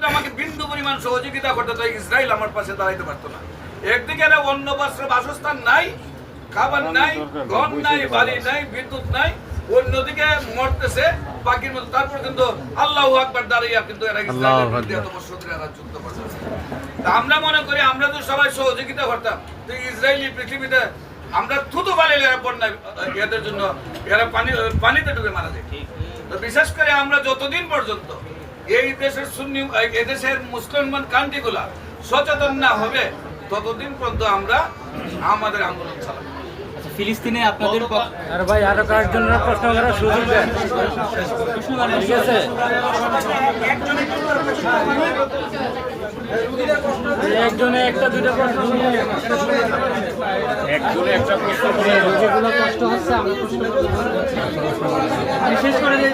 যদি আমাকে বিন্দু পরিমাণ সহযোগিতা করতে তো ইসরায়েল আমার পাশে দাঁড়াইতে পারতো না। একদিকে অন্য বস্ত্র বাসস্থান নাই খাবার নাই ঘর নাই বাড়ি নাই বিদ্যুৎ নাই অন্যদিকে মরতেছে বাকির মতো। তারপর কিন্তু আল্লাহ আকবার দাঁড়িয়ে কিন্তু এরা যুদ্ধ করতেছে আমরা মনে করি আমরা তো সবাই সহযোগিতা করতাম তো ইসরায়েলি পৃথিবীতে আমরা থুতু পালিলে এরা বন্যায় এদের জন্য এরা পানি পানিতে ডুবে মারা যায়। তো বিশেষ করে আমরা যতদিন পর্যন্ত এই দেশের সুন্নি এই দেশের মুসলমান কান্ট্রিগুলা সচেতন না হবে ততদিন পর্যন্ত আমরা আমাদের আন্দোলন চালাবো। আচ্ছা, ফিলিস্তিনে আপনাদের আর ভাই আরও কয়েকজনের প্রশ্ন করার সুযোগ দেন। ঠিক আছে? একজনে একটা দুইটা প্রশ্ন শুনে একজনে একটা প্রশ্ন করে যেগুলো কষ্ট হচ্ছে আমরা প্রশ্ন শেষ করে দিয়ে।